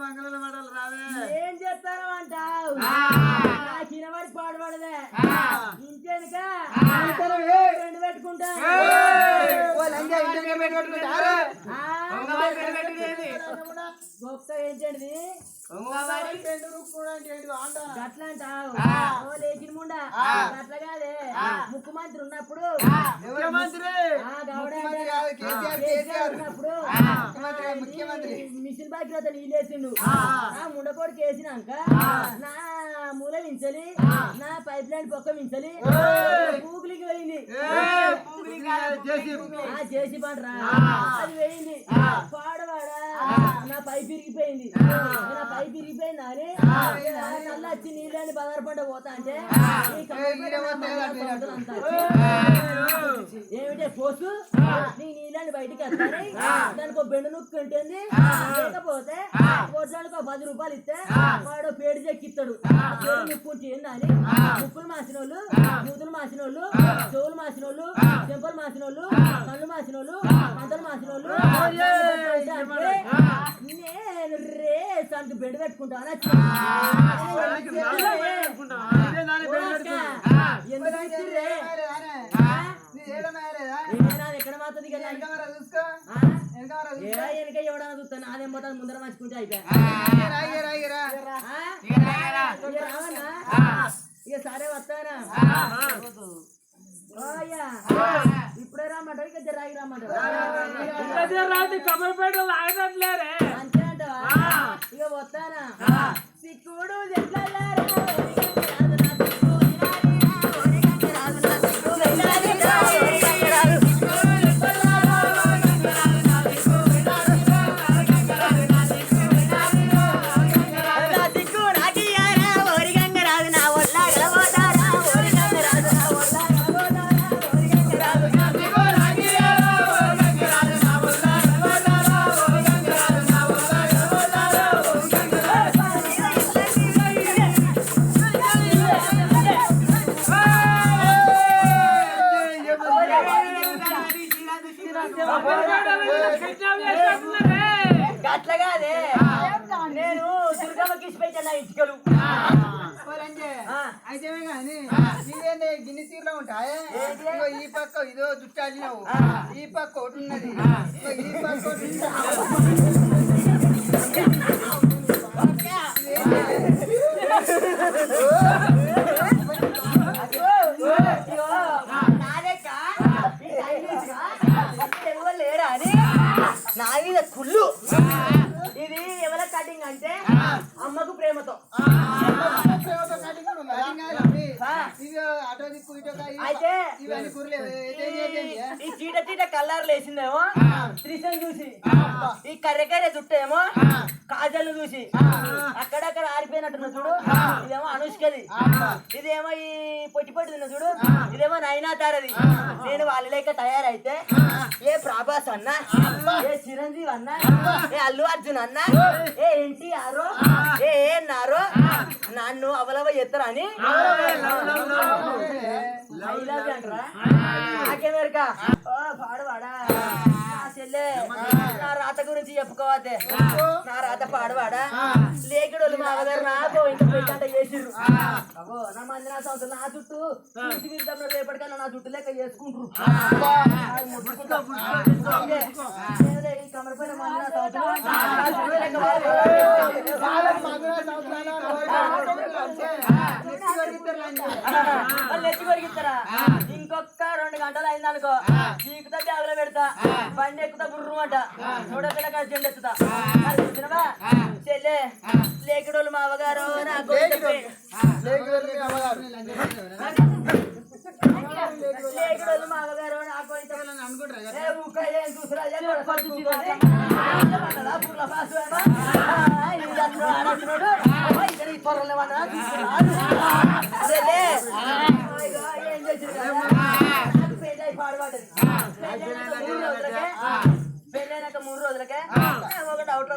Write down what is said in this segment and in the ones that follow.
మంగళ మడలు రావే. ఏం చేస్తాను అంటావు? చిన్నవాడి పాడుపడదే ఇంతేనుక? రెండు పెట్టుకుంటా? గొప్ప ఏంటండి గట్ల అంటావు ఓ లేచిన ముండా? గట్ల కాదే. ముఖ్యమంత్రి ఉన్నప్పుడు? ముఖ్యమంత్రి? ఆ. ఉన్నప్పుడు. మిషన్ బాధ్యత నీళ్ళేసిండు నా ముండకోడికి వేసినాక నా మూల వించలి నా పైప్ లైన్ పొక్క వించలి గూగులికి పోయింది. చేసి. ఆ చేసి పంటరా అది పోయింది. పాడవాడా? నా పైప్ ఇరిగిపోయింది నా పైప్ ఇరిగిపోయింది అని నల్ల వచ్చి నీళ్ళని బదరపడ్డ పోతా అంటే. ఏమిటే పోసు నీ నీళ్ళని బయటికి వస్తాయి దానికి ఒక బెండు నొక్కి ఉంటుంది. లేకపోతే ఒక పది రూపాయలు ఇస్తే వాడు పేరు చెక్కిస్తాడు. పేరు నిప్పుంటే ఏందని ముక్కులు మాసిన వాళ్ళు మూతులు మాసిన వాళ్ళు చెవులు మాసిన వాళ్ళు చెంపలు మాసిన వాళ్ళు కళ్ళు మాసిన వాళ్ళు పంటలు మాసిన వాళ్ళు నేను రే తనకి బెడ్ పెట్టుకుంటాను ఎక్కడ మాత్రం వెనక ఎవడన్నా చూస్తాను పోతాను ముందర మంచుకుంటే అయిపోయా ఇక సరే వస్తానా ఇప్పుడే రమ్మంటావు ఇక జర ఆగి కమలపేట గట్లగాదే నేను దుర్గమ్మ ఇటుకలు. అయితే కానీ ఇదేంటి గిన్నె తీరులో ఉంటాయే? ఈ పక్క ఇదో జుట్టు అల్లినావు. ఈ పక్క ఒకటి ఉన్నది. ఈ పక్క ఒకటి ఈ చీట చీట కల్లారులు వేసిందేమో త్రిశం చూసి ఈ కర్రె కర్రె చుట్టేమో కాజల్ చూసి అక్కడక్కడ ఆరిపోయినట్టున్న చూడు ఇదేమో అనుష్కది ఇదేమో ఈ పొట్టి పొట్టి తిన్న చూడు ఇదేమో నైనాతారది నేను వాళ్ళ లేక తయారైతే ఏ ప్రభాస్ అన్న ఏ చిరంజీవి అన్న ఏ అల్లు అర్జున్ అన్న ఏ ఎన్టీఆర్ ఏ ఏఎన్ఆర్ నన్ను అవలవ ఎత్తరా అని I love you అంటరా? పాడువాడా? నా చెల్లె, నా రాత గురించి చెప్పుకోవద్దే. నా రాత పాడువాడా లేకుడోళ్ళు మా అవగారు నాకు ఇంత పెద్దంట చేసిర్రు. అగో నా మంది నా సంవత్సరం నా చుట్టూ విరుద్ధంలో రేపటికల్లా నా చుట్టూ లెక్క చేసుకుంటారు కమరపైన మంది నా సంవత్సరం. నా చుట్టూ లెక్క గంటలు అయింది అనుకో. చీకుతా బ్యాగులో పెడతా. బండి ఎక్కుతా గుర్రు అంట. చూడపిల్ల కాడ జెండు ఎత్తుతా చూసినవా చెల్లె లేకుడోళ్ళు మా అవగారు నాకు. లేకుడోళ్ళు మా అవగారు నాకు చూసిరా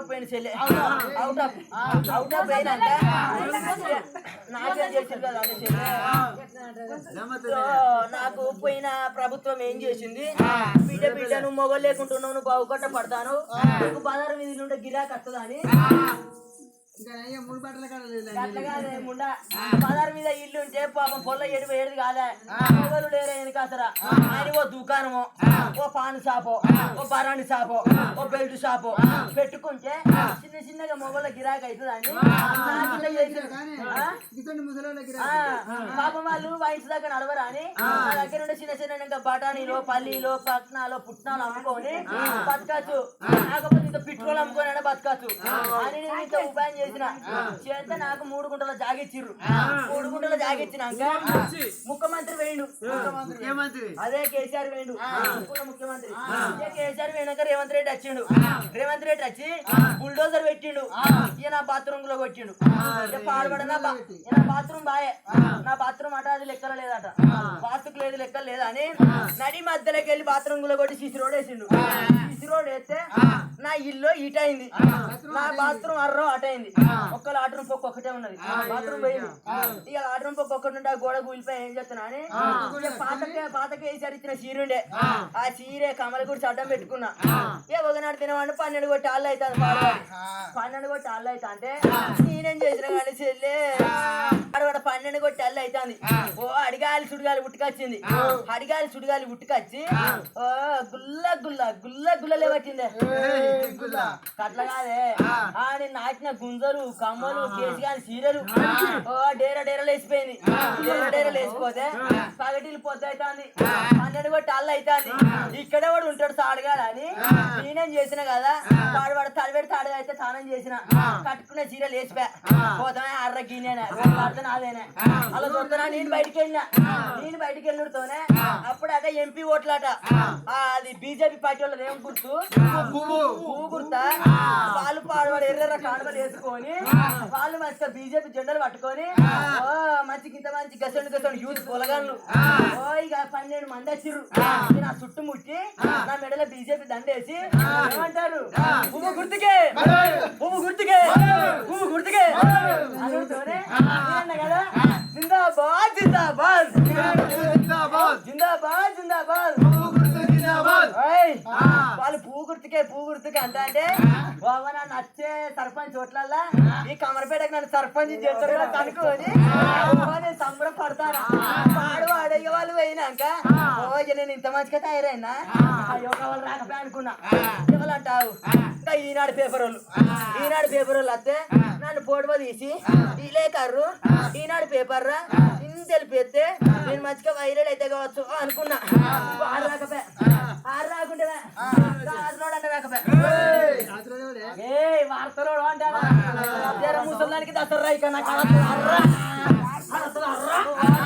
పోయింది చెల్లె. అవుట్ ఆఫ్ అవుట్ ఆఫ్ పోయినాక నాకేం చేసింది కదా అంటే చెల్లె. సో, నాకు పోయిన ప్రభుత్వం ఏం చేసింది? బిడ్డ బిడ్డ నువ్వు మొగలు లేకుంటున్నావు నువ్వు బాగుకొట్ట పడతాను నీకు బజారు మీద నుండి గిరాక్ వస్తుందా బజార్ మీద ఇల్లు ఉంటే పాపం పొల్ల ఏడు ఏడు కాదా మొగలు లేరా వెనకాసరా ఆయన ఓ దుకాణమో ఓ పాన్ షాపో ఓ బరాణి షాపో ఓ బెల్ట్ షాపో పెట్టుకుంటే చిన్న చిన్నగా మొగల గిరాక్ అవుతుంది అని నాకు ఇట్లా చేసిండు. కానీ ఆ? ఇటువంటి ముసలోళ్ళకి ఆ, పాపం వాళ్ళు వైన్స్ దాకా నడవరా అని దగ్గర ఉండే చిన్న చిన్న బఠానీలో పల్లీలో పట్నాలో పుట్నాలు అమ్ముకొని బతకచ్చు. కాకపోతే ఇంత పెట్రోల్ అమ్ముకొని బతకచ్చు. అని నేను ఇంత ఉపాయం చేసిన. చేస్తే నాకు మూడు గుంటల జాగిచ్చిర్రు మూడు గుంటల జాగిచ్చినాక ముఖ్యమంత్రి వేయండు. అదే కేసీఆర్ వేయండు. ముఖ్యమంత్రి. కేసీఆర్ వేయనాక రేవంత్ రెడ్డి వచ్చిండు. రేవంత్ రెడ్డి వచ్చి బుల్డోజర్ పెట్టిండు. ఇక నా బాత్రూమ్లో కొట్టిండు పాడుబడ నా బాత్రూమ్ బాయే. నా బాత్రూమ్ అట అది లెక్కల లేదట. బాత్రూమ్ లేదు లెక్కలు లేదా అని నడి మధ్యలోకి వెళ్ళి బాత్రూమ్లో కొట్టి సిసి రోడ్ వేసిండు. సిసి రోడ్ వేస్తే నా ఇల్లు ఇట అయింది నా బాత్రూమ్ అర్రం అట అయింది ఒక్క లాట్రూమ్ పొక్క ఒకటే ఉన్నది. బాత్రూమ్ పోయింది. ఇక లాట్రూమ్ పొక్క ఒకటి ఉంటే ఆ గోడ కూలిపోయి ఏం చేస్తున్నా అని పాతకే పాతకే వేసారు ఇచ్చిన చీర ఉండే ఆ చీరే కమల కూడా చట్టం పెట్టుకున్నా. ఏ ఒకనాడు తినవాడిని పన్నెండు కొట్టి ఆళ్ళు అవుతుంది పన్నెండు కొట్టి ఆళ్ళు అవుతా అంటే నేనేం చేసిన కానీ చెల్లె. అడగడ పన్నెండు కొట్టి అల్లు అవుతుంది. ఓ అడిగాలి సుడిగాలి ఉట్టుకొచ్చింది. అడిగాలి సుడిగాలి ఉట్టుకొచ్చి ఓ గుల్ల గుల్ల గుల్ల గుల్లలే పట్టిందే. అట్లా కాదే. ఆ. నేను నాటిన గుంజలు కమ్మలు కేసు గాని చీరలు ఓ డేర డేర లేచిపోయింది డేర డేర లేచిపోతే పగటిల్లు పొద్దు అవుతుంది పన్నెండు కొట్టి అల్లు అవుతుంది ఇక్కడే వాడు ఉంటాడు తాడుగాడు అని నేనేం చేసిన కదా వాడు వాడు తడిపెడి తాడు అయితే తానం చేసిన కట్టుకునే చీర లేచిపోయా పోతానే అర్ర గిన్నెనే. వాడితే నాదేనే. అలా చూస్తున్నా నేను బయటికి వెళ్ళినా నేను బయటికి వెళ్ళుడుతోనే అప్పుడు అదే ఎంపీ ఓట్లాట. అది బీజేపీ పార్టీ వాళ్ళది ఏం గుర్తు? పువ్వు. గుర్తా? వాళ్ళు పాడవాడు ఎర్ర కానుకలు వేసుకొని వాళ్ళు మంచిగా బీజేపీ జెండాలు పట్టుకొని ఓ మంచి ఇంత మంచి గసండు గసండు యూత్ పొలగాళ్ళు. ఓ ఇక పన్నెండు మంది వచ్చిర్రు. నా చుట్టుముట్టి నా మెడలో బీజేపీ దండేసి ఏమంటారు? సర్పంచ్ ఓట్లల్లా? ఈ కమరపేటకి నన్ను సర్పంచ్ చేస్తారు కదా కనుక్కొని ఓ, నేను సంబరం పడతాను వాడు వాడయ్య వాళ్ళు పోయినాక? ఓ ఇక నేను ఇంత మంచిగా తయారైనా? అయ్యో వాళ్ళు రాకపోయి అనుకున్నా. ఎవరు అంటావు ఇంకా ఈనాడు పేపర్ వాళ్ళు. ఈనాడు పేపర్ వాళ్ళు వస్తే నన్ను ఫోటో తీసి ఇలే కర్రు ఈనాడు పేపర్ రా ఇన్ని తెలిపిస్తే నేను మంచిగా వైరల్ అయితే కావచ్చు అనుకున్నా. ఆరు రాకపోయా ఆరు రాకుంటే రాకపోయా వార్తలోడు అంటారా ముసలానికి దసరా ఇక నాకు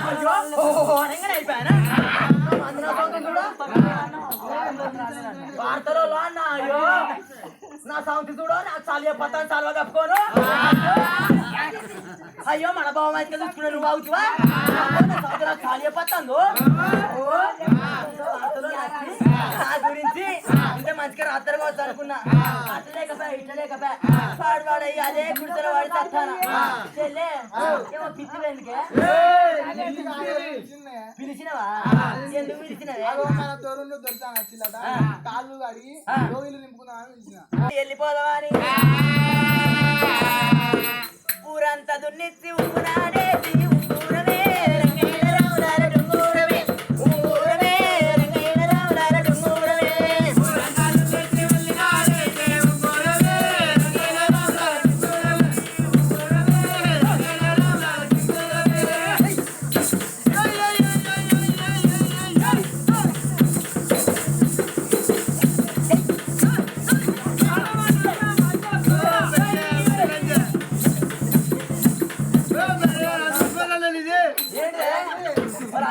అయ్యో, వార్తలో అన్న అయ్యో. నా సౌండ్ చూడు నా చాలి పత్తాను చాలువ కప్పుకోను. అయ్యో మన బావ అయితే చూసుకునే నువ్వు అవుతువా చాలియా గురించి మంచిగా రాత్రి కావచ్చు అనుకున్నా. అట్లా లేకపోయా ఇట్లా లేకపోయా. వాడు వాడు అయ్యి అదే గుడిసెలో వాడి చస్తానా చెల్లే ఏమో పిచ్చి ఎందుకే పిలిచినవా? ఎందుకు పిలిచినవే? తోరులు దొరుకుతాను వచ్చిల్లట కాళ్ళు అడిగి రోగిలు నింపుకుందామని పిలిచిన. వెళ్ళిపోదామా అని? ఊరంతా దున్నిచ్చి ఊరాడేసి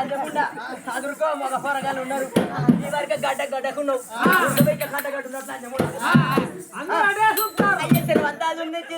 మరి అంజకుండా చదువుకో మగ పొరగాలు ఉన్నారు. ఈ వరకు గడ్డ గడ్డకున్నావు. గడ్డ గడ్డ అందరూ అదే చూస్తారు అయ్య తిరువంతా దున్నిచ్చి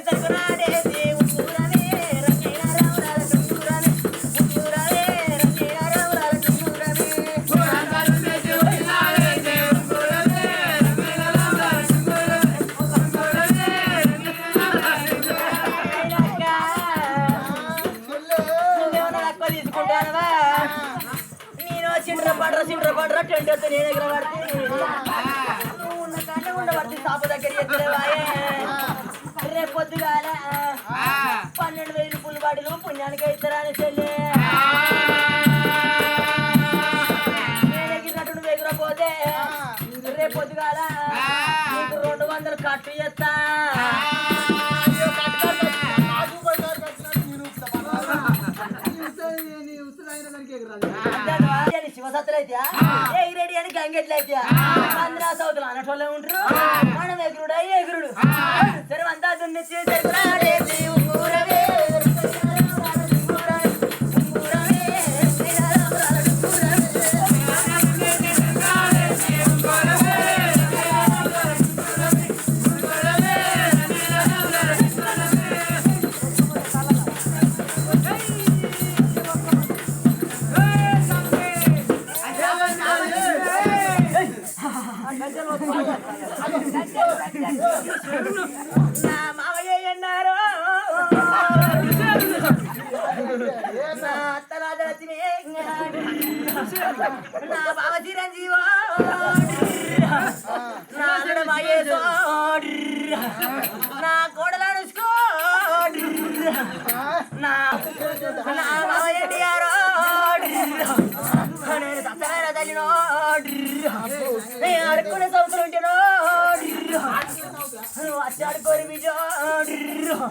పుణ్యానికి ఇస్తారని చెల్లి. ఎగిరినట్టు నువ్వు ఎగిరపోతే రేపు పొద్దుగాల నీకు రెండు వందలు కట్టు చేస్తా. నీ ఉత్తరాయణ అని గంగెట్లయితే సౌతులు ఉంటారు మనం ఎగురుడు ఎగురుడు. సరే అంతా దున్నిచ్చి నా మావయ్య అన్నారు నా అత్తరాజ లక్ష్మి నా బావ చిరంజీవో నా అల్లుడు మహేశో నా కోడలు నా నా బావ ఎన్టీఆర్ నేను తల్లినో అడుక్కునే 있어.